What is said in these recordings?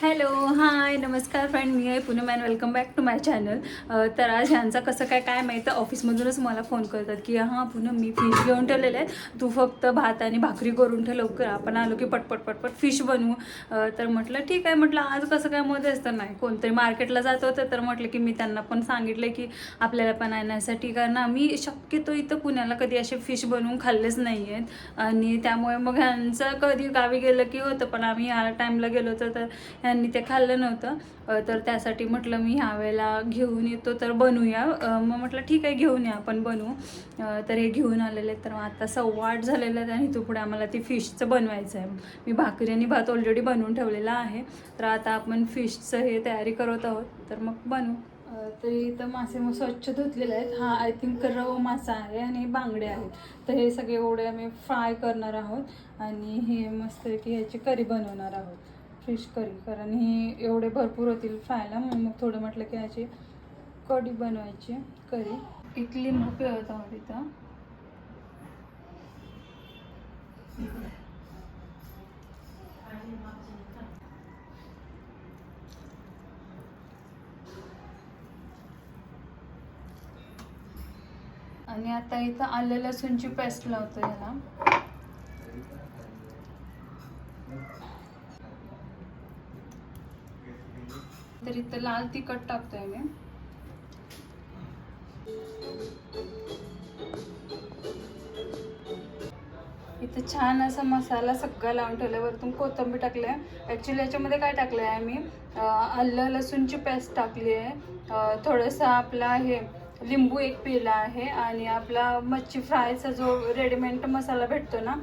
Hello hi नमस्कार friend मी आहे Poonam and welcome back to my channel तर आज ह्यांचा कसं काय काय माहिती ऑफिसमधूनच मला फोन करतात की हां पूनम मी फिश घेऊन ठेवलेले आहे तू फक्त भात आणि भाकरी करून ठेव लवकर. आपण आलो की पटपट पटपट फिश बनवू. तर म्हटलं ठीक आहे. म्हटलं आज कसं काय मध्ये असतं नाही. कोणतरी मार्केटला जात होतं तर म्हटलं की मी त्यांना पण सांगितलं की आपल्याला पण आणण्यासाठी कारण आम्ही शक्यतो इथं पुण्याला कधी असे फिश बनवून खाल्लेच नाही आहेत. आणि त्यामुळे मग ह्यांचं कधी गावी गेलं की होतं पण आम्ही ह्या टाईमला गेलो होतो तर ह्यांनी ते खाल्लं नव्हतं. तर त्यासाठी म्हटलं मी ह्या वेळेला घेऊन येतो तर बनवूया मग म्हटलं ठीक आहे घेऊन या आपण बनवू. तर हे घेऊन आलेले आहेत. तर मग आता सव्वा आठ झालेलं आहे आणि तो पुढे आम्हाला ती फिशचं बनवायचं आहे. मी भाकरी आणि भात ऑलरेडी बनवून ठेवलेला आहे. तर आता आपण फिशचं हे तयारी करत आहोत. तर मग बनवू. अ, तर इथं मासे मग स्वच्छ धुतलेले आहेत. हा आय थिंक रव मासा आहे आणि हे बांगडे आहेत. तर हे सगळे एवढे आम्ही फ्राय करणार आहोत. आणि हे मस्त की ह्याची करी बनवणार आहोत. फिश करी कारण हे एवढे भरपूर होतील फ्रायला म्हणून मग थोडं म्हटलं की ह्याची कढी बनवायची करी एक लिंबू पिळत आहोत इथं. आणि आता इथं आलं लसूणची पेस्ट लावतो याला. तर इथं लाल तिखट टाकतोय मी. इथं छान असा मसाला सगळा लावून ठेवला वरतून कोथिंबीर आहे ॲक्च्युली याच्यामध्ये काय टाकलं आहे मी अं, आलं लसूणची पेस्ट टाकली आहे. थोडंसं आपला हे लिंबू एक पिला आहे आणि आपला मच्छी फ्रायचा जो रेडीमेड मसाला भेटतो ना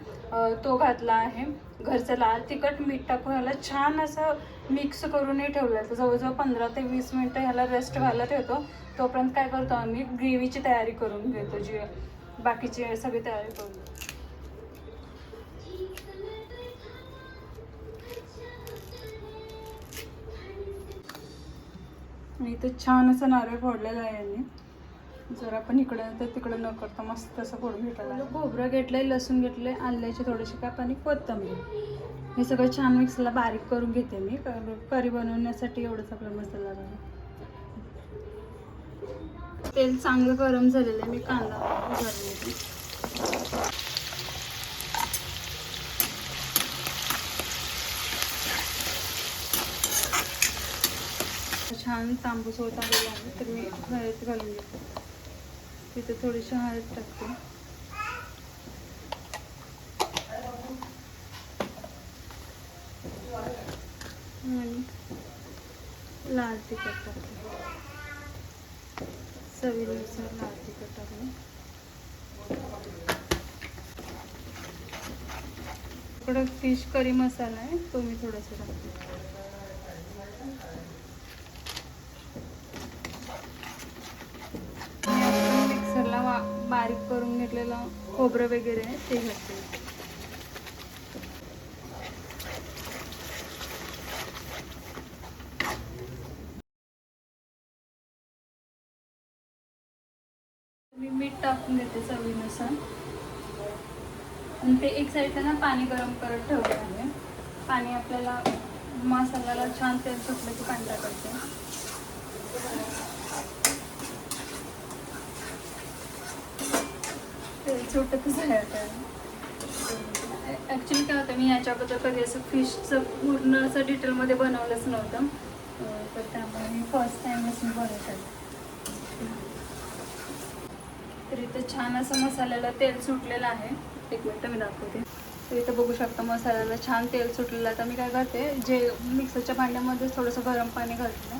तो घातला आहे. घरचं लाल तिखट मीठ टाकून ह्याला छान असं मिक्स करूनही ठेवलं आहे. जवळजवळ पंधरा ते वीस मिनटं ह्याला रेस्ट घालत ठेवतो. तोपर्यंत काय करतो आम्ही? ग्रेव्हीची तयारी करून घेतो जी बाकीची सगळी तयारी करून. आणि इथं छान असं नारळ फोडलेलं आहे यांनी. जर आपण इकडं तर तिकडं न करता मस्त असं गोड भेटायला आहे खोबरं घेतलंय लसूण घेतलंय आल्याचे थोडेसे काप आणि कोथंबीर. हे सगळं छान मिक्सला बारीक करून घेते मी. करी बनवण्यासाठी एवढंच आपला मसाला लागेल. तेल चांगलं गरम झालेलं आहे मी कांदा उभारले छान तांबूस होत आलेला आहे तर मी हळद घालून घेते. तिथे थोडीशी हळद टाकते. आणि लाल तिखट टाकते. चवीनुसार लाल तिखट टाकले इकडं फिश करी मसाला आहे तो मी थोडासा टाकते. बारीक करून घेतलेलं खोबरं वगैरे ते घालते. मी मीठ टाकून देते चवीनुसार. आणि ते एक साईडला ना पाणी गरम करत ठेवलं आहे पाणी आपल्याला मसाल्याला छान तेल सुटलं की पाणी करते. तेल सुटतच आहे आता ॲक्च्युली काय होतं मी याच्याबद्दल कधी असं फिशचं पूर्ण असं डिटेलमध्ये बनवलंच नव्हतं. तर त्यामुळे मी फर्स्ट टाईमच मी बनवत आहे तर इथं छान असं मसाल्याला तेल सुटलेलं आहे. एक मिनटं मी दाखवते. तर इथं बघू शकता मसाल्याला छान तेल सुटलेलं आहे. तर मी काय करते जे मिक्सरच्या भांड्यामध्ये थोडंसं गरम पाणी घालते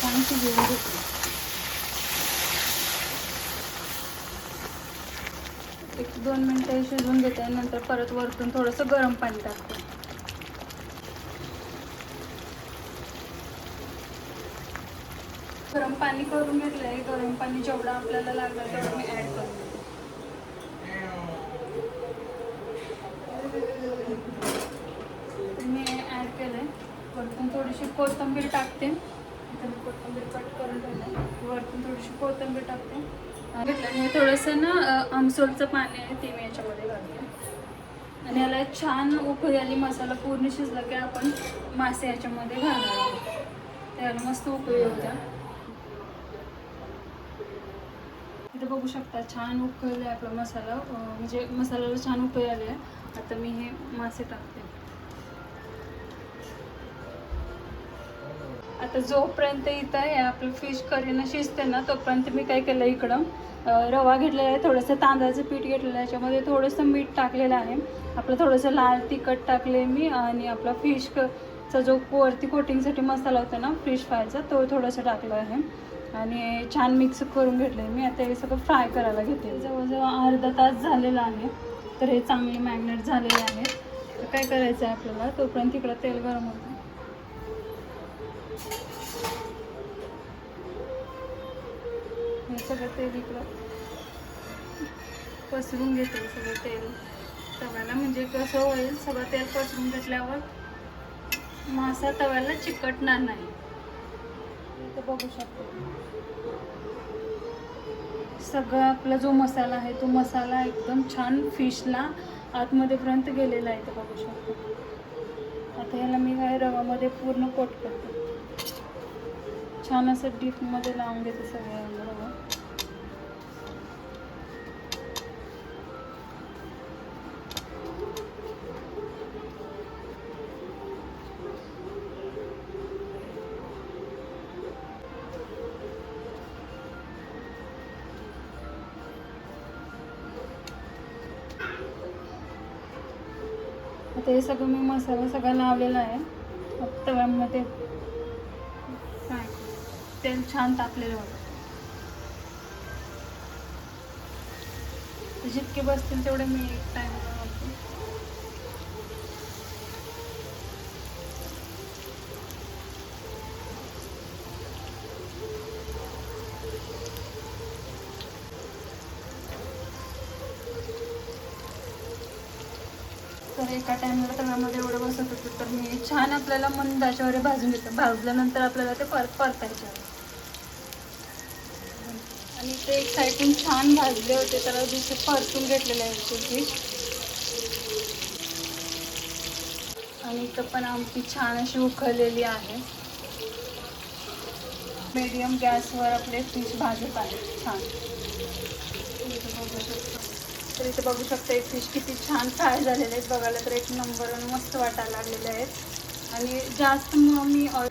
छान शिजवून घेते. एक दोन मिनटं शिजवून घेते नंतर परत वरतून थोडंसं गरम पाणी टाकते. गरम पाणी करून घेतलं आहे गरम पाणी जेवढं आपल्याला लागलं तेवढं मी ॲड करते. मी ॲड केलं आहे वरतून थोडीशी कोथिंबीर टाकते. इथं मी कोथिंबीर कट करून ठेवलं वरतून थोडीशी कोथिंबीर टाकते. घेतलं थोडंसं ना आमसोलचं आमसूलचं पाणी आहे ते मी याच्यामध्ये घालते. आणि याला छान उकळी आली मसाला पूर्ण शिजला की आपण मासे याच्यामध्ये घालणार आहोत. त्याला मस्त उकळी होत्या इथे बघू शकता छान उकळले आपला मसाला. म्हणजे मसाल्याला छान उकळी आली आहे. आता मी हे मासे टाकते. जोपर्यंत इथं हे आपलं फिश करीनं शिजते ना तोपर्यंत मी काय केलं इकडं? रवा घेतलेला आहे थोडंसं तांदळाचं पीठ घेतलेलं आहे. याच्यामध्ये थोडंसं मीठ टाकलेलं आहे. आपलं थोडंसं लाल तिखट टाकले मी आणि आपला फिश क चा जो वरती कोटिंगसाठी मसाला होता ना फिश फ्रायचा तो थोडंसं टाकला आहे. आणि छान मिक्स करून घेतलं आहे मी. आता हे सगळं फ्राय करायला घेते. जवळजवळ अर्धा तास झालेला आहे तर हे चांगले मॅग्नेट झालेले आहे. तर काय करायचं आहे आपल्याला? तोपर्यंत इकडं तेल गरम होतं. हे सगळं तेल इकडं पसरून घेते सगळं तेल. तव्याला म्हणजे कसं होईल सगळं तेल पसरून घेतल्यावर मासा तव्याला चिकटणार नाही. तर बघू शकतो. सगळा आपला जो मसाला आहे तो मसाला एकदम छान फिशला आतमध्येपर्यंत गेलेला आहे तर बघू शकतो. आता ह्याला मी काय रवामध्ये पूर्ण कोट करते. छान असं डीपमध्ये लावून घेते सगळं बरोबर? आता हे सगळं मी मसाला सगळा लावलेला आहे. तव्यामध्ये तेल छान तापलेलं होतं. जितके बसतील तेवढे मी एक टाइम तर एका टायमाला तव्यामध्ये एवढं बसत होतं तर मी छान आपल्याला मंद आचेवर भाजून घेते भाजल्यानंतर आपल्याला ते परत परतायचे आहे. ते एक साईडून छान भाजले होते त्याला दुसरे परतून घेतलेले आहेत ते आणि इथं पण आमची छान अशी उखळलेली आहे. मीडियम गॅसवर आपले फिश भाजत आहेत छान. बघू तर इथे बघू शकता एक फिश किती छान फ्राय झालेले आहेत. बघायला तर एक नंबर मस्त वाटायला लागलेले आहेत. आणि जास्त मग मी ऑइल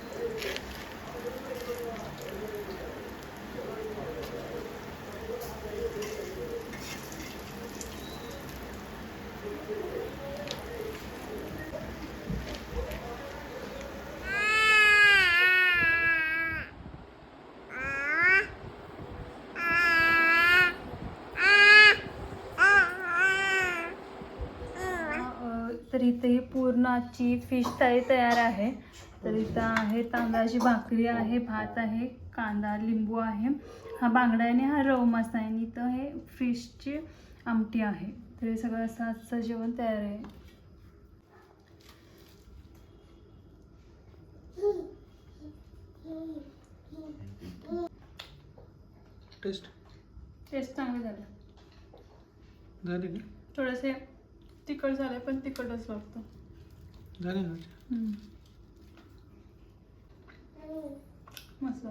अ, तर इथे पूर्ण आजची फिश थाळी तयार आहे. तर इथं आहे तांदळाची भाकरी आहे भात आहे कांदा लिंबू आहे. हा बांगडा आहे आणि हा रव मासा आहे. आणि इथं हे फिशची आमटी आहे. तर हे सगळं असं आजचं जेवण तयार आहे. टेस्ट टेस्ट चांगली झाली. झाली का? थोडेसे तिखट झाले पण तिखटच लागतं. झाली ना. मस्त.